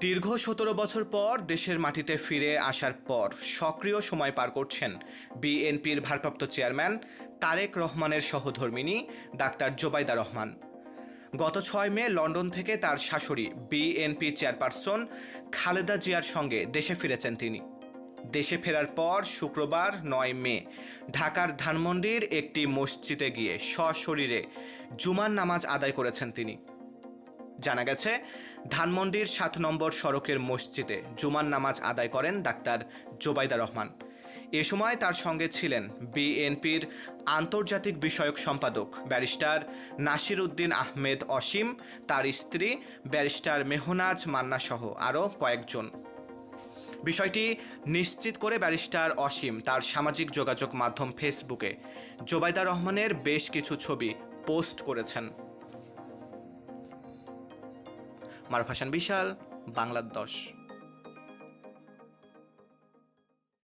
দীর্ঘ সতেরো বছর পর দেশের মাটিতে ফিরে আসার পর সক্রিয় সময় পার করছেন বিএনপির ভারপ্রাপ্ত চেয়ারম্যান তারেক রহমানের সহধর্মিনী ডাক্তার জোবাইদা রহমান। গত ছয় মে লন্ডন থেকে তার শাশুড়ি বিএনপি চেয়ারপারসন খালেদা জিয়ার সঙ্গে দেশে ফিরেছেন তিনি। দেশে ফেরার পর শুক্রবার নয় মে ঢাকার ধানমন্ডির একটি মসজিদে গিয়ে সশরীরে জুমার নামাজ আদায় করেছেন তিনি। জানা গেছে ধানমন্ডির সাত নম্বর সড়কের মসজিদে জুমার নামাজ আদায় করেন ডাক্তার জোবাইদা রহমান। এ সময় তার সঙ্গে ছিলেন বিএনপির আন্তর্জাতিক বিষয়ক সম্পাদক ব্যারিস্টার নাসির উদ্দিন আহমেদ অসীম, তার স্ত্রী ব্যারিস্টার মেহনাজ মান্না সহ আরও কয়েকজন। বিষয়টি নিশ্চিত করে ব্যারিস্টার অসীম তার সামাজিক যোগাযোগ মাধ্যম ফেসবুকে জোবাইদা রহমানের বেশ কিছু ছবি পোস্ট করেছেন। মারফাসান বিশাল বাংলার দশ